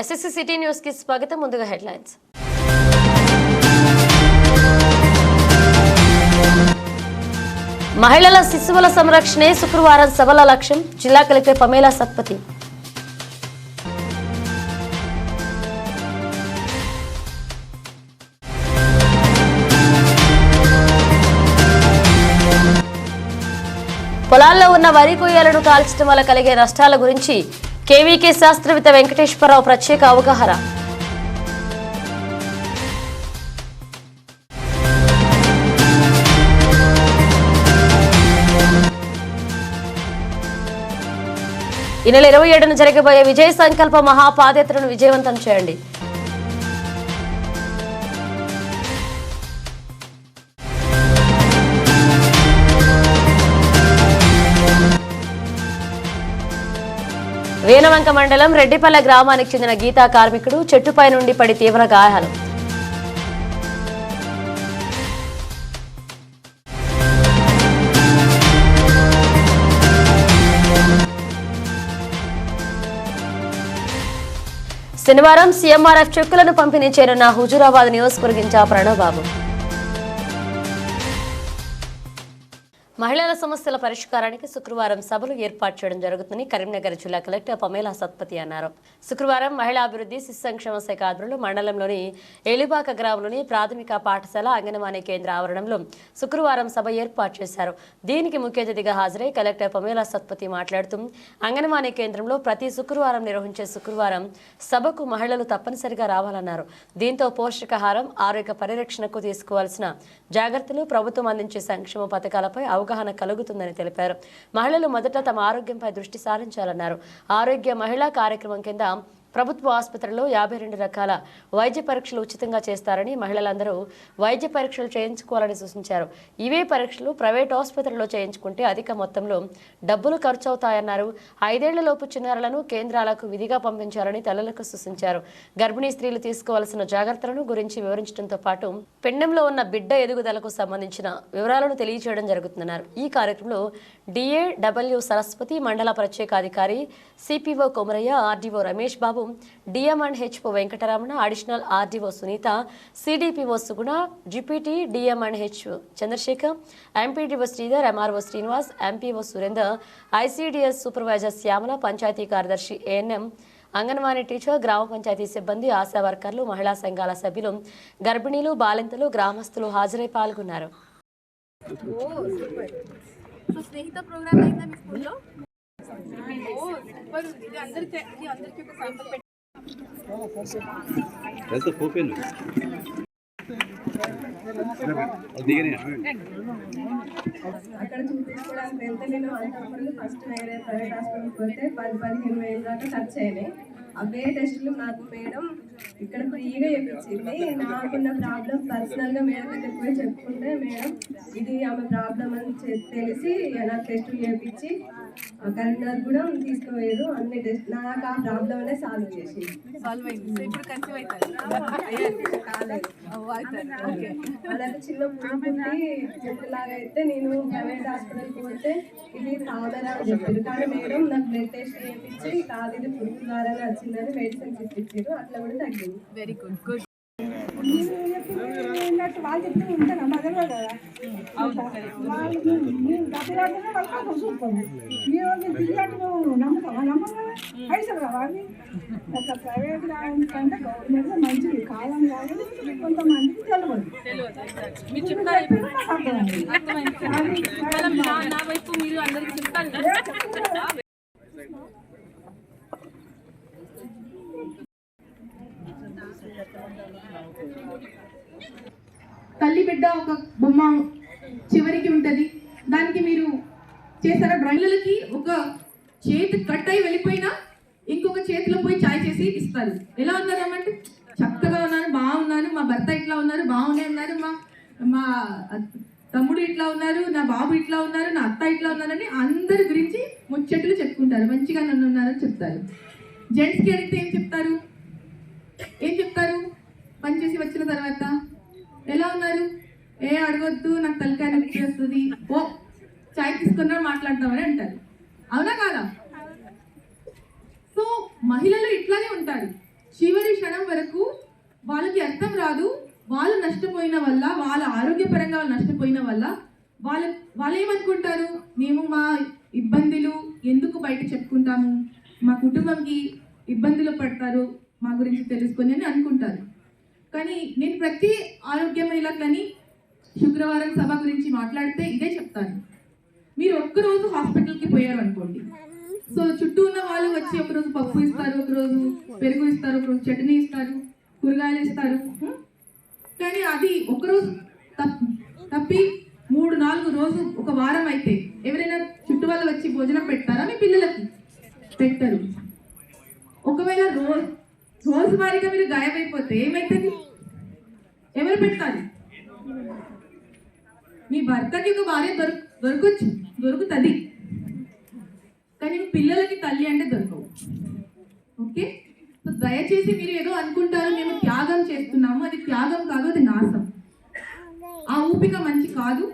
SSC city న్యూస్కి స్వాగతం ముందుగా హెడ్లైన్స్. మహిళల శిశువుల సంరక్షణే శుక్రవారం సభల లక్ష్యం జిల్లా కలెక్టర్ పమేలా సత్పతి. పొలాల్లో ఉన్న వరి కొయ్యలను కాల్చడం వల్ల కలిగే నష్టాల గురించి కేవీకే శాస్త్రవేత్త వెంకటేశ్వరరావు ప్రత్యేక అవగాహన. ఈ నెల ఇరవై ఏడున జరగబోయే విజయ సంకల్ప మహాపాదయాత్రను విజయవంతం చేయండి. వేనవంక మండలం రెడ్డిపల్లె గ్రామానికి చెందిన గీతా కార్మికుడు చెట్టుపై నుండి పడి తీవ్ర గాయాలు. శనివారం సీఎంఆర్ఎఫ్ చెక్కులను పంపిణీ చేరున్న హుజూరాబాద్ నియోజకవర్గ బాబు. మహిళల సమస్యల పరిష్కారానికి శుక్రవారం సభలు ఏర్పాటు చేయడం జరుగుతుందని కరీంనగర్ జిల్లా కలెక్టర్ పమేలా సత్పతి అన్నారు. శుక్రవారం మహిళా అభివృద్ధి శిశు సంక్షేమ శాఖ ఆధ్వర్యంలో మండలంలోని ఏలిబాక గ్రామంలోని ప్రాథమిక పాఠశాల అంగన్వాడీ కేంద్ర ఆవరణంలో శుక్రవారం సభ ఏర్పాటు చేశారు. దీనికి ముఖ్య అతిథిగా హాజరై కలెక్టర్ పమేలా సత్పతి మాట్లాడుతూ అంగన్వాడీ కేంద్రంలో ప్రతి శుక్రవారం నిర్వహించే శుక్రవారం సభకు మహిళలు తప్పనిసరిగా రావాలన్నారు. దీంతో పోషకాహారం ఆరోగ్య పరిరక్షణకు తీసుకోవాల్సిన జాగ్రత్తలు ప్రభుత్వం అందించే సంక్షేమ పథకాలపై అవగాహన అవగాహన కలుగుతుందని తెలిపారు. మహిళలు మొదట తమ ఆరోగ్యంపై దృష్టి సారించాలన్నారు. ఆరోగ్య మహిళా కార్యక్రమం కింద ప్రభుత్వ ఆసుపత్రిలో యాభై రెండు రకాల వైద్య పరీక్షలు ఉచితంగా చేస్తారని మహిళలందరూ వైద్య పరీక్షలు చేయించుకోవాలని సూచించారు. ఇవే పరీక్షలు ప్రైవేట్ ఆసుపత్రిలో చేయించుకుంటే అధిక మొత్తంలో డబ్బులు ఖర్చు అవుతాయన్నారు ఐదేళ్ళలోపు చిన్నారులను కేంద్రాలకు విధిగా పంపించాలని తల్లులకు సూచించారు. గర్భిణీ స్త్రీలు తీసుకోవాల్సిన జాగ్రత్తలను గురించి వివరించడంతో పాటు పెండెంలో ఉన్న బిడ్డ ఎదుగుదలకు సంబంధించిన వివరాలను తెలియజేయడం జరుగుతుందన్నారు. ఈ కార్యక్రమంలో డిఏ డబ్ల్యూ సరస్వతి మండల ప్రత్యేక అధికారి CPO Komaraiah RDO Ramesh Babu DM and HO Venkataramana additional RDO Sunitha CDPO Suguna GPT DM and H Chandrasekhar MPDO Sridhar MRO Srinivas MPO Surender ICDS supervisor Shyamala panchayat కార్యదర్శి ANM anganwadi teacher గ్రామ పంచాయతీ సిబ్బంది ఆశా వర్కర్లు మహిళా సంఘాల సభ్యులు గర్భిణీలు బాలింతలు గ్రామస్తులు హాజరై పాల్గొన్నారు. సో స్నేహిత ప్రోగ్రామ్ అయిందా మీ స్కూల్లో? వెళ్తే దిగనే. అక్కడ చూపించుకోవడానికి వెళ్తే నేను అంతకుముందు ఫస్ట్ వేరే ప్రైవేట్ హాస్పిటల్కి పోతే పది పదిహేను వేలు దాకా ఖర్చు అయినాయి. అవే టెస్టులు నాకు మేడం ఇక్కడ ఫ్రీగా చేయించింది నాకున్న ప్రాబ్లం పర్సనల్గా మేడం దగ్గర పోయి చెప్పుకుంటే మేడం ఇది ఆమె ప్రాబ్లం అని తెలిసి నాకు టెస్టులు చేయించి ఆ కరీంనగర్ కూడా తీసుకుపోయారు అన్ని టెస్ట్ నాకు ఆ ప్రాబ్లం అనే సాల్వ్ చేసింది. సాల్వ్ అయింది. సో ఇప్పుడు కన్సీవ్ అవుతారు. కాలేదు ఓ, అవుతారు ఓకే అలాగే చిన్న పురుగుండి చెట్టులాగా అయితే నేను ప్రైవేట్ హాస్పిటల్కి పోతే ఇది అని చెప్పారు. కానీ మేడం నాకు బ్లడ్ టెస్ట్ చేయించి కాదు ఇది పురుగు ద్వారానే వచ్చిందని మెడిసిన్స్ ఇప్పించారు అట్లా కూడా తగ్గింది. వెరీ గుడ్ గుడ్ వాళ్ళు చెప్తే ఉంటాను? తెలియదు కదా? వాళ్ళు మేము దెబ్బలాడితే వాళ్ళు కాదు చూస్తాము మీరు తిరిగినట్టు నమ్ముతావా? నమ్మకం పైసలు కావాలి ఒక ప్రైవేట్ కంటే గవర్నమెంట్ మంచిది. కాలం కాదు కొంతమందికి తెలియదు మీరు చెప్తారు ఇప్పుడు. నాకు అర్థమైంది. అర్థమైంది ఇవాళ నా నా వైపు మీరు అందరికి చెప్తారు కదా తల్లి బిడ్డ ఒక బొమ్మ చివరికి ఉంటుంది. దానికి మీరు చేస్తారా డ్రాయింగ్లకి ఒక చేతి కట్ అయి వెళ్ళిపోయినా ఇంకొక చేతిలో పోయి ఛాయ్ చేసి ఇస్తారు. ఎలా ఉన్నారు అంటే చక్కగా ఉన్నాను బాగున్నాను మా భర్త ఇట్లా ఉన్నారు బాగున్నాయి ఉన్నారు మా మా తమ్ముడు ఇట్లా ఉన్నారు నా బాబు ఇట్లా ఉన్నారు నా అత్త ఇట్లా ఉన్నారని అందరి గురించి ముచ్చట్లు చెప్పుకుంటారు. మంచిగా నన్ను ఉన్నారని చెప్తారు. జెంట్స్కి అడిగితే ఏం చెప్తారు? ఏం చెప్తారు? పనిచేసి వచ్చిన తర్వాత? ఎలా ఏ అడగొద్దు నాకు తలకాయ నొప్పి వస్తుంది. ఓ చాయ్ తీసుకున్నా మాట్లాడదామని అంటారు. అవునా కాదా? సో మహిళలు ఇట్లానే ఉంటారు. చివరి క్షణం వరకు వాళ్ళకి అర్థం రాదు. వాళ్ళు నష్టపోయిన వల్ల వాళ్ళ ఆరోగ్యపరంగా వాళ్ళు నష్టపోయిన వల్ల వాళ్ళ వాళ్ళు ఏమనుకుంటారు? మేము మా ఇబ్బందులు ఎందుకు బయట చెప్పుకుంటాము? మా కుటుంబంకి ఇబ్బందులు పడతారు మా గురించి తెలుసుకొని అని అనుకుంటారు. కానీ నేను ప్రతి ఆరోగ్య మహిళలని శుక్రవారం సభ గురించి మాట్లాడితే ఇదే చెప్తాను. మీరు ఒక్కరోజు హాస్పిటల్కి పోయారు అనుకోండి సో చుట్టూ ఉన్న వాళ్ళు వచ్చి ఒకరోజు పప్పు ఇస్తారు ఒకరోజు పెరుగు ఇస్తారు ఒకరోజు చట్నీ ఇస్తారు కూరగాయలు ఇస్తారు. కానీ అది ఒకరోజు తప్పి మూడు నాలుగు రోజు ఒక వారం అయితే ఎవరైనా చుట్టూ వాళ్ళు వచ్చి భోజనం పెడతారా? మీ పిల్లలకి పెట్టరు. ఒకవేళ రోజు రోజువారీగా మీరు గాయమైపోతే ఏమైతుంది? ఎవరు పెట్టాలి మీ భర్తకి ఒక భార్య దొరక దొరకచ్చు దొరుకుతుంది. కానీ పిల్లలకి తల్లి అంటే దొరకవు. ఓకే? సో దయచేసి మీరు ఏదో అనుకుంటారు మేము త్యాగం చేస్తున్నాము అది త్యాగం కాదు అది నాశం ఆ ఊపిక మంచి కాదు.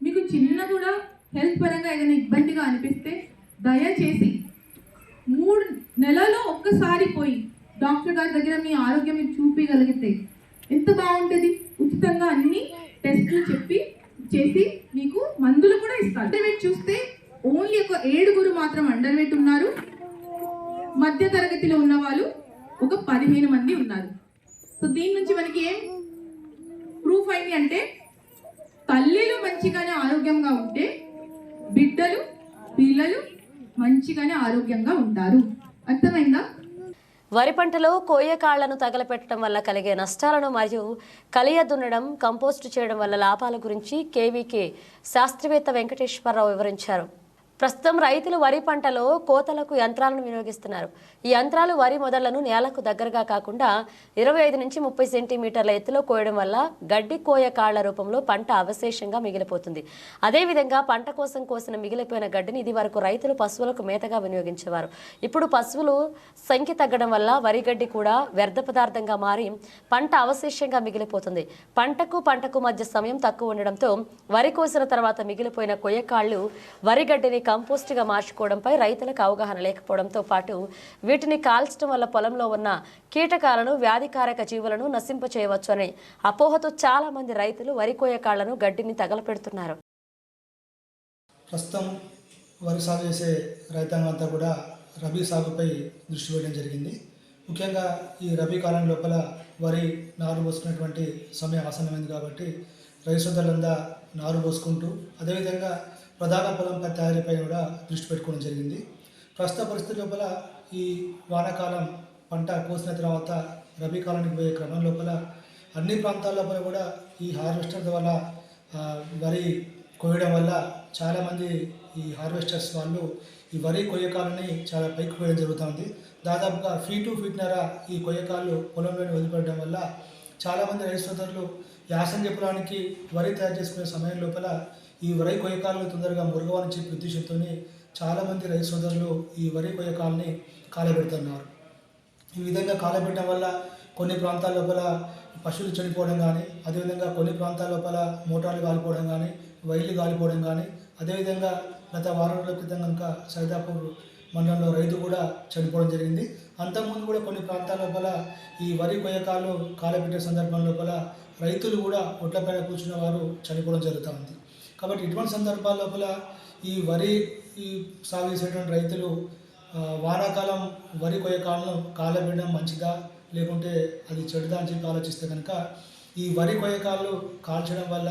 మీకు చిన్న కూడా హెల్త్ పరంగా ఏదైనా ఇబ్బందిగా అనిపిస్తే దయచేసి మూడు నెలలో ఒక్కసారి పోయి డాక్టర్ గారి దగ్గర మీ ఆరోగ్యం మీరు చూపించగలిగితే ఎంత బాగుంటుంది? ఉచితంగా అన్ని టెస్ట్లు చెప్పి చేసి మీకు మందులు కూడా ఇస్తారు. అండర్వెట్ చూస్తే ఓన్లీ ఒక ఏడుగురు మాత్రం అండర్వెట్ ఉన్నారు. మధ్య తరగతిలో ఉన్న వాళ్ళు ఒక పదిహేను మంది ఉన్నారు. సో దీని నుంచి మనకి ఏం ప్రూఫ్ అయింది అంటే తల్లిలు మంచిగానే ఆరోగ్యంగా ఉంటే బిడ్డలు పిల్లలు మంచిగానే ఆరోగ్యంగా ఉంటారు. అర్థమైందా? వరి పంటలో కోయ కాళ్ళను తగలపెట్టడం వల్ల కలిగే నష్టాలను మరియు కలియ దున్నడం కంపోస్ట్ చేయడం వల్ల లాభాల గురించి కేవీకే శాస్త్రవేత్త వెంకటేశ్వరరావు వివరించారు. ప్రస్తుతం రైతులు వరి పంటలో కోతలకు యంత్రాలను వినియోగిస్తున్నారు. ఈ యంత్రాలు వరి మొదళ్ళను నేలకు దగ్గరగా కాకుండా ఇరవై ఐదు నుంచి ముప్పై సెంటీమీటర్ల ఎత్తులో కోయడం వల్ల గడ్డి కోయ కాళ్ళ రూపంలో పంట అవశేషంగా మిగిలిపోతుంది. అదేవిధంగా పంట కోసం కోసిన మిగిలిపోయిన గడ్డిని ఇది వరకు రైతులు పశువులకు మేతగా వినియోగించేవారు. ఇప్పుడు పశువులు సంఖ్య తగ్గడం వల్ల వరి గడ్డి కూడా వ్యర్థ పదార్థంగా మారి పంట అవశేషంగా మిగిలిపోతుంది. పంటకు పంటకు మధ్య సమయం తక్కువ ఉండడంతో వరి కోసిన తర్వాత మిగిలిపోయిన కొయ్యకాళ్ళు వరి గడ్డిని కంపోస్ట్గా మార్చుకోవడంపై రైతులకు అవగాహన లేకపోవడంతో పాటు వీటిని కాల్చడం వల్ల పొలంలో ఉన్న కీటకాలను వ్యాధికారక జీవులను నశింపచేయవచ్చు అనే అపోహతో చాలా మంది రైతులు వరి కోయకాళ్ళను గడ్డిని తగలపెడుతున్నారు. ప్రస్తుతం వరి సాగు చేసే రైతాంగం అంతా కూడా రబీ సాగుపై దృష్టి పెట్టడం జరిగింది. ముఖ్యంగా ఈ రబీ కాలం లోపల వరి నారు పోసుకునేటువంటి సమయం ఆసన్నమైంది కాబట్టి రైతు సోదరులంతా నారు పోసుకుంటూ అదేవిధంగా ప్రధాన పొలం తయారీపై కూడా దృష్టి పెట్టుకోవడం జరిగింది. ప్రస్తుత పరిస్థితి లోపల ఈ వానాకాలం పంట కోసిన తర్వాత రబీ కాలానికి పోయే క్రమం లోపల అన్ని ప్రాంతాల లోపల కూడా ఈ హార్వెస్టర్ ద్వారా వరి కోయడం వల్ల చాలామంది ఈ హార్వెస్టర్స్ వాళ్ళు ఈ వరి కొయ్యకాలని చాలా పైకి కోయడం జరుగుతుంది. దాదాపుగా ఫీ టు ఫీట్నర ఈ కొయ్యకాలు పొలంలోనే వదిలిపెట్టడం వల్ల చాలామంది రైతు సోదరులు యాసంగి పొలానికి వరి తయారు చేసుకునే సమయం లోపల ఈ వరి కొయ్యకాలను తొందరగా మురగవని చెప్పి ఉద్దేశంతో చాలామంది రైతు సోదరులు ఈ వరి కొయ్యకాలని కాలబెడుతున్నారు. ఈ విధంగా కాలబెట్టడం వల్ల కొన్ని ప్రాంతాల లోపల పశువులు చనిపోవడం కానీ అదేవిధంగా కొన్ని ప్రాంతాల లోపల మోటార్లు కాలిపోవడం కానీ వైర్లు కాలిపోవడం కానీ అదేవిధంగా గత వారం రోజుల క్రితం కనుక సైదాపూర్ మండలంలో రైతు కూడా చనిపోవడం జరిగింది. అంతకుముందు కూడా కొన్ని ప్రాంతాల లోపల ఈ వరి కొయ్యకాలు కాలబెట్టే సందర్భం లోపల రైతులు కూడా ఒడ్లపైన కూర్చున్న వారు చనిపోవడం జరుగుతూ ఉంది. కాబట్టి ఇటువంటి సందర్భాల లోపల ఈ వరి సాగు చేసేటువంటి రైతులు వానాకాలం వరి కొయ్య కాలను కాలబెట్టడం మంచిదా? లేకుంటే అది చెడుదా అని చెప్పి ఆలోచిస్తే కనుక ఈ వరి కొయ్యకాలు కాల్చడం వల్ల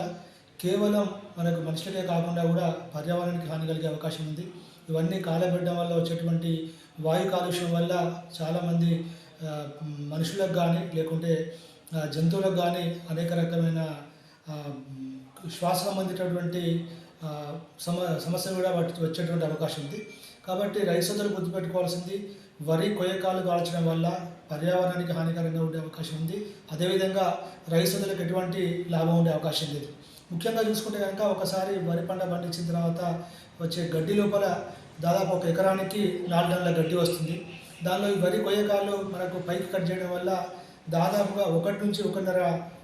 కేవలం మనకు మనుషులకే కాకుండా కూడా పర్యావరణానికి హాని కలిగే అవకాశం ఉంది. ఇవన్నీ కాలబెట్టడం వల్ల వచ్చేటువంటి వాయు కాలుష్యం వల్ల చాలామంది మనుషులకు కానీ లేకుంటే జంతువులకు కానీ అనేక రకమైన శ్వాస సంబంధించినటువంటి సమ సమస్యలు కూడా వచ్చేటువంటి అవకాశం ఉంది. కాబట్టి రైతు సోదరులు గుర్తుపెట్టుకోవాల్సింది వరి కొయ్యకాలు కాల్చడం వల్ల పర్యావరణానికి హానికరంగా ఉండే అవకాశం ఉంది. అదేవిధంగా రైతు సోదరులకు ఎటువంటి లాభం ఉండే అవకాశం లేదు. ముఖ్యంగా చూసుకుంటే కనుక ఒకసారి వరి పంట పండించిన తర్వాత వచ్చే గడ్డి లోపల దాదాపు ఒక ఎకరానికి నాలుగు టన్నుల గడ్డి వస్తుంది. దానిలో ఈ వరి కొయ్యకాలు మనకు పైకి కట్ చేయడం వల్ల దాదాపుగా ఒకటి నుంచి ఒకటిన్నర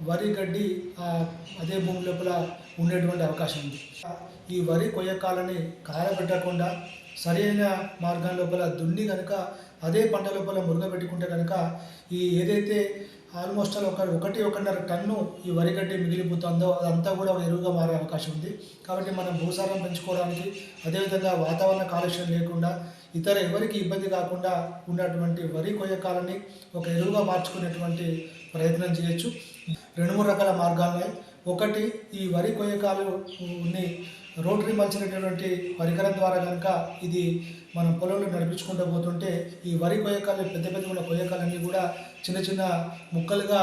వరి గడ్డి అదే భూమి లోపల ఉండేటువంటి అవకాశం ఉంది. ఈ వరి కొయ్యకాలని కాలబెట్టకుండా సరైన మార్గం లోపల దున్ని కనుక అదే పంట లోపల మురుగబెట్టుకుంటే కనుక ఈ ఏదైతే ఆల్మోస్ట్ ఒక ఒకటి ఒకటిన్నర టన్ను ఈ వరి గడ్డి మిగిలిపోతుందో అదంతా కూడా ఒక ఎరువుగా మారే అవకాశం ఉంది. కాబట్టి మనం భూసారం పెంచుకోవడానికి అదేవిధంగా వాతావరణ కాలుష్యం లేకుండా ఇతర ఎవరికి ఇబ్బంది కాకుండా ఉన్నటువంటి వరి కొయ్యకాలని ఒక ఎరువుగా మార్చుకునేటువంటి ప్రయత్నం చేయొచ్చు. రెండు మూడు రకాల మార్గాలు ఉన్నాయి. ఒకటి ఈ వరి కొయ్యకాలుని రోటరీ మలిచినటువంటి పరికరం ద్వారా కనుక ఇది మనం పొలంలో నడిపించుకుంటూ పోతుంటే ఈ వరి కొయ్యకాలు పెద్ద పెద్ద ఉన్న కొయ్యకాలన్నీ కూడా చిన్న చిన్న ముక్కలుగా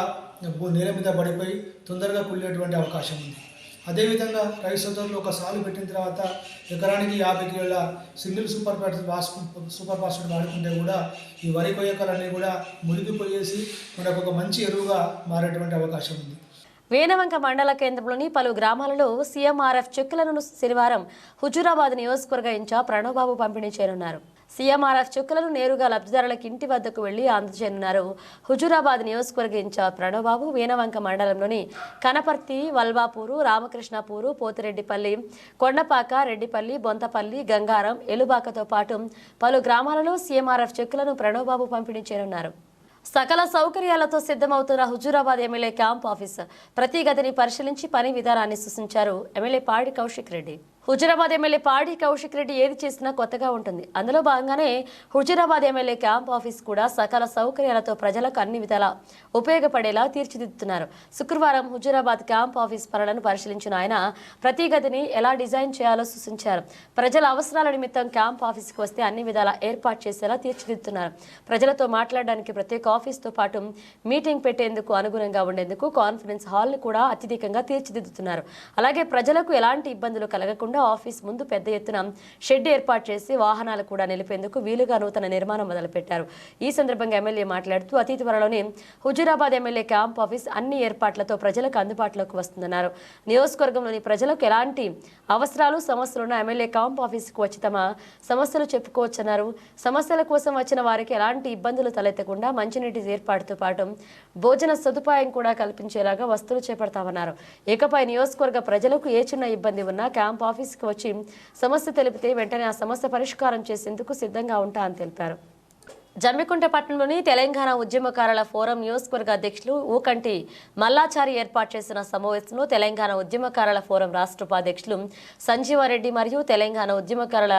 నేల మీద పడిపోయి తొందరగా కుళ్ళేటువంటి అవకాశం ఉంది. అదేవిధంగా రైతు సోదరులు ఒక సాలు పెట్టిన తర్వాత ఎకరానికి యాభై కిలోల single super phos super phosphate వాడుకుంటే కూడా ఈ వరి కొయ్యకలన్నీ కూడా మురిగిపోయేసి మనకు ఒక మంచి ఎరువుగా మారేటువంటి అవకాశం ఉంది. వేనవంక మండల కేంద్రంలోని పలు గ్రామాలలో సీఎంఆర్ఎఫ్ చెక్కులను శనివారం హుజూరాబాద్ నియోజకవర్గ ఇన్ఛార్జ్ ప్రణవ్బాబు పంపిణీ చేయనున్నారు. సీఎంఆర్ఎఫ్ చెక్కులను నేరుగా లబ్ధిదారులకు ఇంటి వద్దకు వెళ్ళి అందజేయనున్నారు. హుజూరాబాద్ నియోజకవర్గ ఇన్ఛార్జ్ ప్రణవ్బాబు వీణవంక మండలంలోని కనపర్తి వల్వాపూరు రామకృష్ణపూరు పోతిరెడ్డిపల్లి కొండపాక రెడ్డిపల్లి బొంతపల్లి గంగారం ఎలుబాకతో పాటు పలు గ్రామాలలో సీఎంఆర్ఎఫ్ చెక్కులను ప్రణవ్బాబు పంపిణీ చేయనున్నారు. సకల సౌకర్యాలతో సిద్ధమవుతున్న హుజూరాబాద్ ఎమ్మెల్యే క్యాంప్ ఆఫీస్ ప్రతి గదిని పరిశీలించి పని విధానాన్ని సూచించారు. ఎమ్మెల్యే పాడి కౌశిక్ రెడ్డి. హుజురాబాద్ ఎమ్మెల్యే పాడి కౌశిక్ రెడ్డి ఏది చేసినా కొత్తగా ఉంటుంది. అందులో భాగంగానే హుజురాబాద్ ఎమ్మెల్యే క్యాంప్ ఆఫీస్ కూడా సకల సౌకర్యాలతో ప్రజలకు అన్ని విధాలా ఉపయోగపడేలా తీర్చిదిద్దుతున్నారు. శుక్రవారం హుజురాబాద్ క్యాంప్ ఆఫీస్ పనులను పరిశీలించిన ఆయన ప్రతి గదిని ఎలా డిజైన్ చేయాలో సూచించారు. ప్రజల అవసరాల నిమిత్తం క్యాంప్ ఆఫీస్కి వస్తే అన్ని విధాలా ఏర్పాటు చేసేలా తీర్చిదిద్దుతున్నారు. ప్రజలతో మాట్లాడడానికి ప్రత్యేక ఆఫీస్తో పాటు మీటింగ్ పెట్టేందుకు అనుగుణంగా ఉండేందుకు కాన్ఫరెన్స్ హాల్ని కూడా అత్యధికంగా తీర్చిదిద్దుతున్నారు. అలాగే ప్రజలకు ఎలాంటి ఇబ్బందులు కలగకుండా ఆఫీస్ ముందు పెద్ద ఎత్తున షెడ్ ఏర్పాటు చేసి వాహనాలు కూడా నిలిపేందుకు వీలుగా నూతన నిర్మాణం మొదలుపెట్టారు. ఈ సందర్భంగా ఎమ్మెల్యే మాట్లాడుతూ అతి త్వరలోనే హుజూరాబాద్ ఎమ్మెల్యే క్యాంప్ ఆఫీస్ అన్ని ఏర్పాట్లతో ప్రజలకు అందుబాటులోకి వస్తుందన్నారు. నియోజకవర్గంలోని ప్రజలకు ఎలాంటి అవసరాలు సమస్యలున్న ఎమ్మెల్యే క్యాంప్ ఆఫీస్కు వచ్చి తమ సమస్యలు చెప్పుకోవచ్చన్నారు. సమస్యల కోసం వచ్చిన వారికి ఎలాంటి ఇబ్బందులు తలెత్తకుండా మంచినీటి ఏర్పాటుతో పాటు భోజన సదుపాయం కూడా కల్పించేలాగా వస్తువులు చేపడతామన్నారు. ఇకపై నియోజకవర్గ ప్రజలకు ఏ చిన్న ఇబ్బంది ఉన్నా క్యాంప్ ఆఫీస్ ఆఫీస్కి వచ్చి సమస్య తెలిపితే వెంటనే ఆ సమస్య పరిష్కారం చేసేందుకు సిద్ధంగా ఉంటా అని తెలిపారు. జమ్మికుంట పట్టణంలోని తెలంగాణ ఉద్యమకారుల ఫోరం నియోజకవర్గ అధ్యక్షులు ఊకంటి మల్లాచారి ఏర్పాటు చేసిన సమావేశంలో తెలంగాణ ఉద్యమకారుల ఫోరం రాష్ట్ర ఉపాధ్యక్షులు సంజీవారెడ్డి మరియు తెలంగాణ ఉద్యమకారుల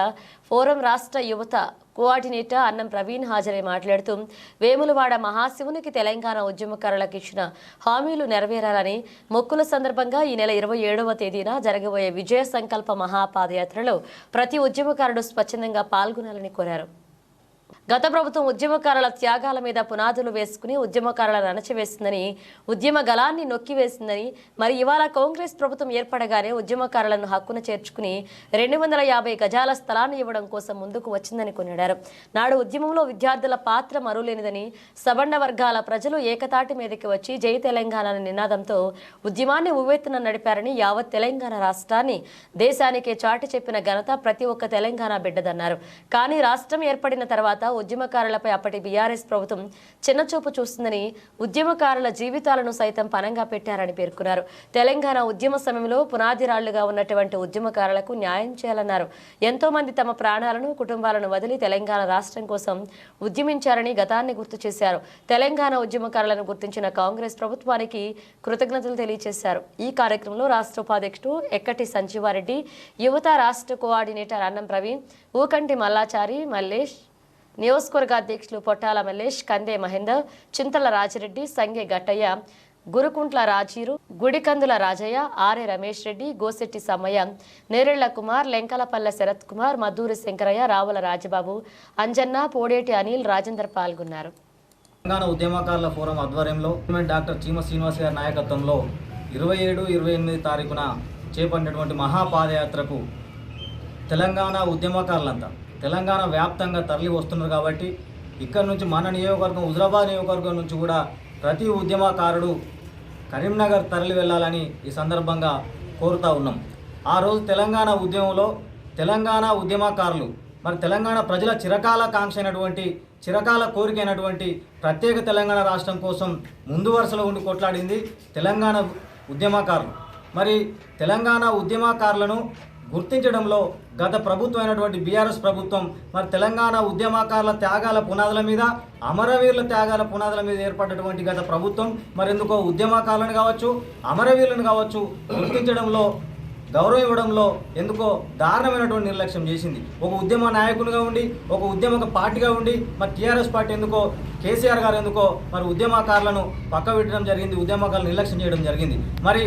ఫోరం రాష్ట్ర యువత కోఆర్డినేటర్ అన్నం ప్రవీణ్ హాజరై మాట్లాడుతూ వేములవాడ మహాశివునికి తెలంగాణ ఉద్యమకారులకు ఇచ్చిన హామీలు నెరవేరాలని మొక్కుల సందర్భంగా ఈ నెల ఇరవై ఏడవ తేదీన జరగబోయే విజయ సంకల్ప మహాపాదయాత్రలో ప్రతి ఉద్యమకారుడు స్వచ్ఛందంగా పాల్గొనాలని కోరారు. గత ప్రభుత్వం ఉద్యమకారుల త్యాగాల మీద పునాదులు వేసుకుని ఉద్యమకారులను అణచివేసిందని ఉద్యమ గలాన్ని నొక్కివేసిందని మరి ఇవాళ కాంగ్రెస్ ప్రభుత్వం ఏర్పడగానే ఉద్యమకారులను హక్కున చేర్చుకుని రెండు వందల యాభై గజాల స్థలాన్ని ఇవ్వడం కోసం ముందుకు వచ్చిందని కొనియాడారు. నాడు ఉద్యమంలో విద్యార్థుల పాత్ర మరులేనిదని సబండ వర్గాల ప్రజలు ఏకతాటి మీదకి వచ్చి జై తెలంగాణ నినాదంతో ఉద్యమాన్ని ఉవ్వెత్తున నడిపారని యావత్ తెలంగాణ రాష్ట్రాన్ని దేశానికే చాటి చెప్పిన ఘనత ప్రతి ఒక్క తెలంగాణ బిడ్డదన్నారు. కానీ రాష్ట్రం ఏర్పడిన తర్వాత ఉద్యమకారులపై అప్పటి బీఆర్ఎస్ ప్రభుత్వం చిన్నచూపు చూస్తుందని ఉద్యమకారుల జీవితాలను సైతం పనంగా పెట్టారని పేర్కొన్నారు. తెలంగాణ ఉద్యమ సమయంలో పునాదిరాళ్ళుగా ఉన్నటువంటి ఉద్యమకారులకు న్యాయం చేయాలన్నారు. ఎంతో మంది తమ ప్రాణాలను కుటుంబాలను వదిలి తెలంగాణ రాష్ట్రం కోసం ఉద్యమించారని గతాన్ని గుర్తు చేశారు. తెలంగాణ ఉద్యమకారులను గుర్తించిన కాంగ్రెస్ ప్రభుత్వానికి కృతజ్ఞతలు తెలియజేశారు. ఈ కార్యక్రమంలో రాష్ట్ర ఉపాధ్యక్షుడు ఎక్కటి సంజీవారెడ్డి యువత రాష్ట్ర కోఆర్డినేటర్ అన్నం ప్రవీణ్ ఊకంటి మల్లాచారి మల్లేష్ నియోజకవర్గ అధ్యక్షులు పొట్టాల మల్లేష్ కందే మహేందర్ చింతల రాజిరెడ్డి సంగే గట్టయ్య గురుకుంట్ల రాజీరు గుడికందుల రాజయ్య ఆర్ఏ రమేష్ రెడ్డి గోసెట్టి సమ్మయ్య నేరెళ్ళ కుమార్ లెంకలపల్లె శరత్ కుమార్ మద్దూరి శంకరయ్య రావుల రాజబాబు అంజన్న పోడేటి అనిల్ రాజేందర్ పాల్గొన్నారు. తెలంగాణ ఉద్యమకారుల ఫోరం ఆధ్వర్యంలో డాక్టర్ చీమ శ్రీనివాస్ గారి నాయకత్వంలో ఇరవై ఏడు ఇరవై ఎనిమిది తారీఖున చేపట్టినటువంటి మహాపాదయాత్రకు తెలంగాణ ఉద్యమకారులంతా తెలంగాణ వ్యాప్తంగా తరలి వస్తున్నారు కాబట్టి ఇక్కడ నుంచి మన నియోజకవర్గం హుజరాబాద్ నియోజకవర్గం నుంచి కూడా ప్రతి ఉద్యమకారుడు కరీంనగర్ తరలి వెళ్ళాలని ఈ సందర్భంగా కోరుతా ఉన్నాం. ఆ రోజు తెలంగాణ ఉద్యమంలో తెలంగాణ ఉద్యమకారులు మరి తెలంగాణ ప్రజల చిరకాల కాంక్ష అయినటువంటి చిరకాల కోరిక అయినటువంటి ప్రత్యేక తెలంగాణ రాష్ట్రం కోసం ముందు వరుసలో ఉండి కొట్లాడింది తెలంగాణ ఉద్యమకారులు. మరి తెలంగాణ ఉద్యమకారులను గుర్తించడంలో గత ప్రభుత్వం అయినటువంటి బీఆర్ఎస్ ప్రభుత్వం మరి తెలంగాణ ఉద్యమకారుల త్యాగాల పునాదుల మీద అమరవీరుల త్యాగాల పునాదుల మీద ఏర్పడినటువంటి గత ప్రభుత్వం మరి ఎందుకో ఉద్యమకారులను కావచ్చు అమరవీరులను కావచ్చు గుర్తించడంలో గౌరవం ఇవ్వడంలో ఎందుకో దారుణమైనటువంటి నిర్లక్ష్యం చేసింది. ఒక ఉద్యమ నాయకునిగా ఉండి ఒక ఉద్యమ పార్టీగా ఉండి మరి టీఆర్ఎస్ పార్టీ ఎందుకో కేసీఆర్ గారు ఎందుకో మరి ఉద్యమకారులను పక్క పెట్టడం జరిగింది ఉద్యమకారులను నిర్లక్ష్యం చేయడం జరిగింది. మరి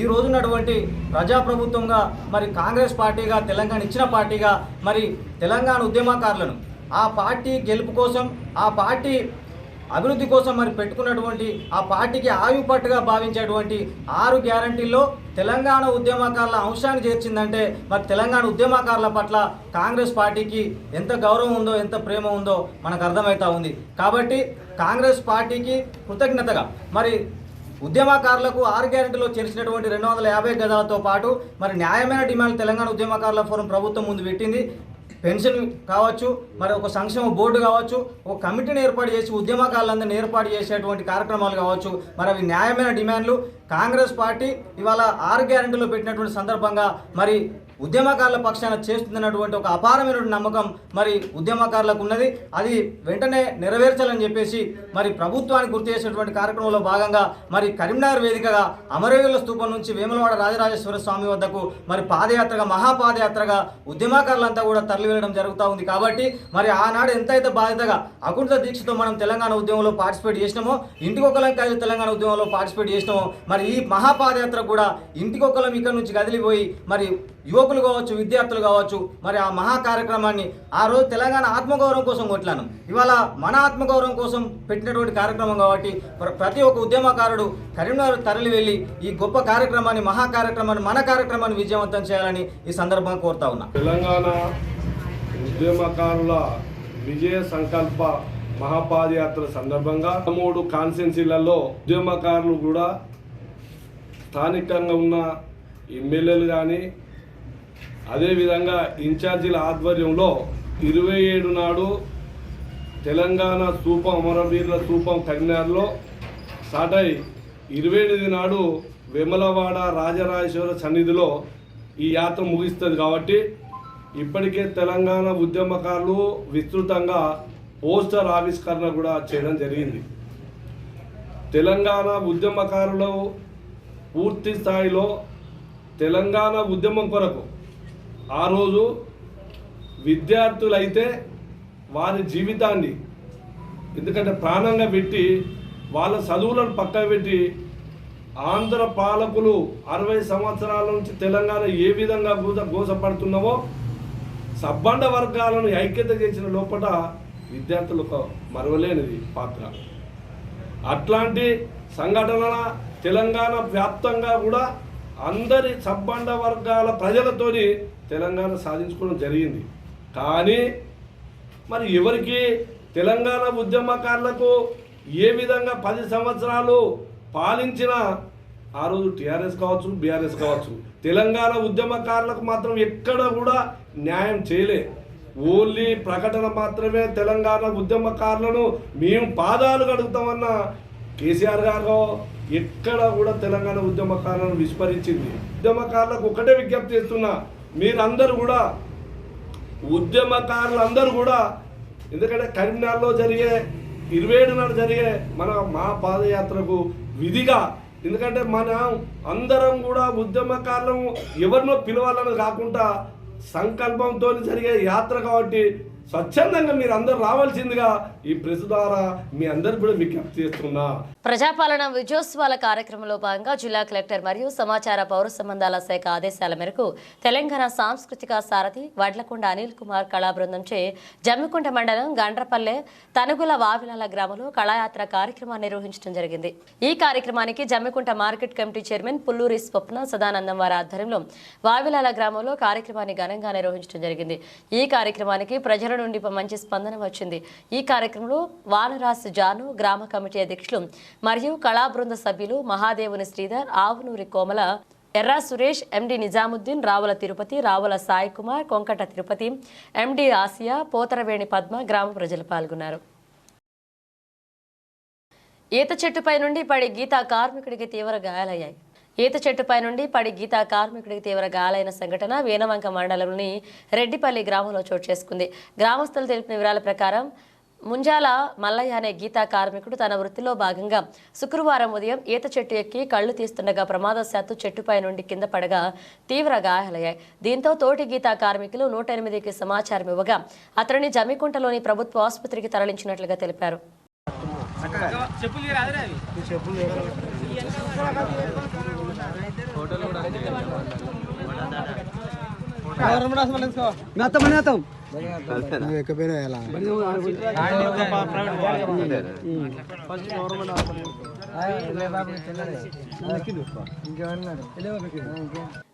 ఈ రోజున్నటువంటి ప్రజాప్రభుత్వంగా మరి కాంగ్రెస్ పార్టీగా తెలంగాణ ఇచ్చిన పార్టీగా మరి తెలంగాణ ఉద్యమకారులను ఆ పార్టీ గెలుపు కోసం ఆ పార్టీ అభివృద్ధి కోసం మరి పెట్టుకున్నటువంటి ఆ పార్టీకి ఆయుపట్టుగా భావించేటువంటి ఆరు గ్యారంటీల్లో తెలంగాణ ఉద్యమకారుల అంశాన్ని చేర్చిందంటే మరి తెలంగాణ ఉద్యమకారుల పట్ల కాంగ్రెస్ పార్టీకి ఎంత గౌరవం ఉందో ఎంత ప్రేమ ఉందో మనకు అర్థమవుతా ఉంది. కాబట్టి కాంగ్రెస్ పార్టీకి కృతజ్ఞతగా మరి ఉద్యమకారులకు ఆరు గ్యారెంటీలో చేర్చినటువంటి రెండు వందల యాభై గదాలతో పాటు మరి న్యాయమైన డిమాండ్ తెలంగాణ ఉద్యమకారుల ఫోరం ప్రభుత్వం ముందు పెట్టింది. పెన్షన్ కావచ్చు మరి ఒక సంక్షేమ బోర్డు కావచ్చు ఒక కమిటీని ఏర్పాటు చేసి ఉద్యమకారులందరినీ ఏర్పాటు చేసేటువంటి కార్యక్రమాలు కావచ్చు మరి అవి న్యాయమైన డిమాండ్లు. కాంగ్రెస్ పార్టీ ఇవాళ ఆరు గ్యారెంటీలో పెట్టినటువంటి సందర్భంగా మరి ఉద్యమకారుల పక్షాన చేస్తుందన్నటువంటి ఒక అపారమైనటువంటి నమ్మకం మరి ఉద్యమకారులకు ఉన్నది. అది వెంటనే నెరవేర్చాలని చెప్పేసి మరి ప్రభుత్వానికి గుర్తు చేసేటువంటి కార్యక్రమంలో భాగంగా మరి కరీంనగర్ వేదికగా అమరవీరుల స్థూపం నుంచి వేములవాడ రాజరాజేశ్వర స్వామి వద్దకు మరి పాదయాత్రగా మహాపాదయాత్రగా ఉద్యమకారులంతా కూడా తరలి వెళ్ళడం జరుగుతూ ఉంది కాబట్టి మరి ఆనాడు ఎంతైతే బాధ్యతగా అకుంఠ దీక్షతో మనం తెలంగాణ ఉద్యమంలో పార్టిసిపేట్ చేసినామో ఇంటికొకలం కలిసి తెలంగాణ ఉద్యమంలో పార్టిసిపేట్ చేసినామో మరి ఈ మహాపాదయాత్ర కూడా ఇంటికొకలం ఇక్కడ నుంచి కదిలిపోయి మరి యువకులు కావచ్చు విద్యార్థులు కావచ్చు మరి ఆ మహా కార్యక్రమాన్ని ఆ రోజు తెలంగాణ ఆత్మగౌరవం కోసం కొట్లాను ఇవాళ మన ఆత్మగౌరవం కోసం పెట్టినటువంటి కార్యక్రమం కాబట్టి ప్రతి ఒక్క ఉద్యమకారుడు కరీంనగర్ తరలి వెళ్ళి ఈ గొప్ప కార్యక్రమాన్ని మహా కార్యక్రమాన్ని మన కార్యక్రమాన్ని విజయవంతం చేయాలని ఈ సందర్భంగా కోరుతా ఉన్నా. తెలంగాణ ఉద్యమకారుల విజయ సంకల్ప మహాపాదయాత్ర సందర్భంగా మూడు కాన్స్టెన్సీలలో ఉద్యమకారులు కూడా స్థానికంగా ఉన్న ఎమ్మెల్యేలు కానీ అదేవిధంగా ఇన్ఛార్జీల ఆధ్వర్యంలో ఇరవై ఏడు నాడు తెలంగాణ స్థూపం అమరవీరుల స్థూపం కరీంనగర్లో స్టార్ట్ అయి ఇరవై ఎనిమిది నాడు వెమలవాడ రాజరాజేశ్వర సన్నిధిలో ఈ యాత్ర ముగిస్తుంది కాబట్టి ఇప్పటికే తెలంగాణ ఉద్యమకారులు విస్తృతంగా పోస్టర్ ఆవిష్కరణ కూడా చేయడం జరిగింది. తెలంగాణ ఉద్యమకారులు పూర్తి స్థాయిలో తెలంగాణ ఉద్యమం కొరకు ఆ రోజు విద్యార్థులైతే వారి జీవితాన్ని ఎందుకంటే ప్రాణంగా పెట్టి వాళ్ళ చదువులను పక్కన పెట్టి ఆంధ్ర పాలకులు అరవై సంవత్సరాల నుంచి తెలంగాణ ఏ విధంగా గోస గోసపడుతున్నామో సబ్బండ వర్గాలను ఐక్యత చేసిన లోపల విద్యార్థులకు మరవలేనిది పాత్ర. అట్లాంటి సంఘటన తెలంగాణ వ్యాప్తంగా కూడా అందరి సబ్బండ వర్గాల ప్రజలతోని తెలంగాణ సాధించుకోవడం జరిగింది. కానీ మరి ఎవరికి తెలంగాణ ఉద్యమకారులకు ఏ విధంగా పది సంవత్సరాలు పాలించిన ఆ రోజు టీఆర్ఎస్ కావచ్చు బీఆర్ఎస్ కావచ్చు తెలంగాణ ఉద్యమకారులకు మాత్రం ఎక్కడ కూడా న్యాయం చేయలే. ఓన్లీ ప్రకటన మాత్రమే తెలంగాణ ఉద్యమకారులను మేము పాదాలు కడుగుతామన్న కేసీఆర్ గారు ఎక్కడ కూడా తెలంగాణ ఉద్యమకారులను విస్మరించింది. ఉద్యమకారులకు ఒకటే విజ్ఞప్తి చేస్తున్నా మీరందరూ కూడా ఉద్యమకారులందరూ కూడా ఎందుకంటే కరీంనగర్లో జరిగే ఇరవై ఏడు నాడు జరిగే మన మా పాదయాత్రకు విధిగా ఎందుకంటే మనం అందరం కూడా ఉద్యమకారులం ఎవరినో పిలవాలని కాకుండా సంకల్పంతో జరిగే యాత్ర కాబట్టి స్వచ్ఛందంగా మీరు అందరు రావాల్సిందిగా ఈ ప్రెస్ ద్వారా మీ అందరు కూడా విజ్ఞప్తి చేస్తున్నా. ప్రజాపాలన విజయోత్సవాల కార్యక్రమంలో భాగంగా జిల్లా కలెక్టర్ మరియు సమాచార పౌర సంబంధాల శాఖ ఆదేశాల మేరకు తెలంగాణ సాంస్కృతిక సారథి వడ్లకొండ అనిల్ కుమార్ కళా బృందంచే జమ్మికుంట మండలం గండ్రపల్లె తనుగుల వావిలాల గ్రామంలో కళాయాత్ర కార్యక్రమాన్ని నిర్వహించడం జరిగింది. ఈ కార్యక్రమానికి Jammikunta market committee chairman Pulluri Swapna Sadanandam వారి ఆధ్వర్యంలో వావిలాల గ్రామంలో కార్యక్రమాన్ని ఘనంగా నిర్వహించడం జరిగింది. ఈ కార్యక్రమానికి ప్రజల నుండి మంచి స్పందన వచ్చింది. ఈ కార్యక్రమంలో వానరాస్ జాను గ్రామ కమిటీ అధ్యక్షులు మరియు కళా బృంద సభ్యులు Mahadevuni Sridhar Avunuri Komala Erra Suresh MD Nizamuddin Ravula Tirupati Ravula Sai Kumar Konkata Tirupati MD Asia Potharaveni Padma గ్రామ ప్రజలు పాల్గొన్నారు. ఈత చెట్టుపై నుండి పడి గీతా కార్మికుడికి తీవ్ర గాయాలయ్యాయి. ఈత చెట్టుపై నుండి పడి గీతా కార్మికుడికి తీవ్ర గాయాలైన సంఘటన వేనవంక మండలంలోని రెడ్డిపల్లి గ్రామంలో చోటు చేసుకుంది. గ్రామస్తులు తెలిపిన వివరాల ప్రకారం ముంజాల మల్లయ్య అనే గీతా కార్మికుడు తన వృత్తిలో భాగంగా శుక్రవారం ఉదయం ఈత చెట్టు ఎక్కి కళ్ళు తీస్తుండగా ప్రమాదశాత్తు చెట్టుపై నుండి కింద పడగా తీవ్ర గాయాలయ్యాయి. దీంతో తోటి గీతా కార్మికులు నూట ఎనిమిదికి సమాచారం ఇవ్వగా అతనిని జమ్మికుంటలోని ప్రభుత్వ ఆసుపత్రికి తరలించినట్లుగా తెలిపారు.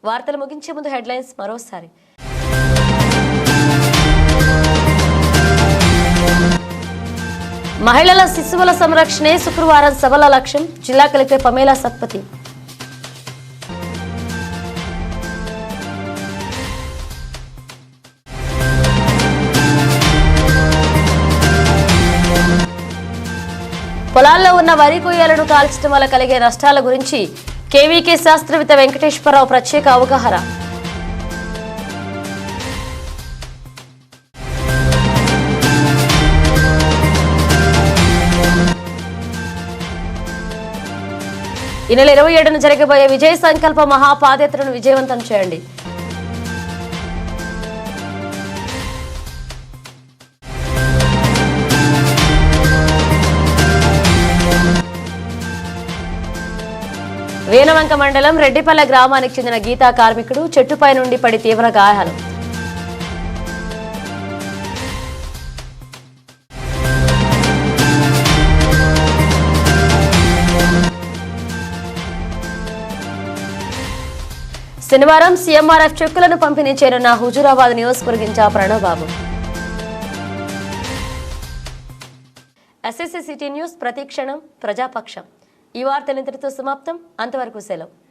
వార్తలు ముగించే ముందు హెడ్లైన్స్ మరోసారి. మహిళల శిశువుల సంరక్షణే శుక్రవారం సభల లక్ష్యం. జిల్లా కలెక్టర్ పమేలా సత్పతి. పొలాల్లో ఉన్న వరి కొయ్యలను కాల్చడం వల్ల కలిగే నష్టాల గురించి కేవీకే శాస్త్రవేత్త వెంకటేశ్వరరావు ప్రత్యేక అవగాహన. ఈ నెల ఇరవై ఏడున జరగబోయే విజయ సంకల్ప మహాపాదయాత్రను విజయవంతం చేయండి. వేనవంక మండలం రెడ్డిపల్లె గ్రామానికి చెందిన గీతా కార్మికుడు చెట్టుపై నుండి పడి తీవ్ర గాయాలు. శనివారం సీఎంఆర్ఎఫ్ చెక్కులను పంపిణీ చేరున్న హుజూరాబాద్ నియోజకవర్గ ఇన్ఛార్జ్ ప్రణవ్ సిటీ న్యూస్ ప్రతిక్షణం ప్రజాపక్షం. ఈ వార్తలు ఇంతటితో సమాప్తం. అంతవరకు సెలవు.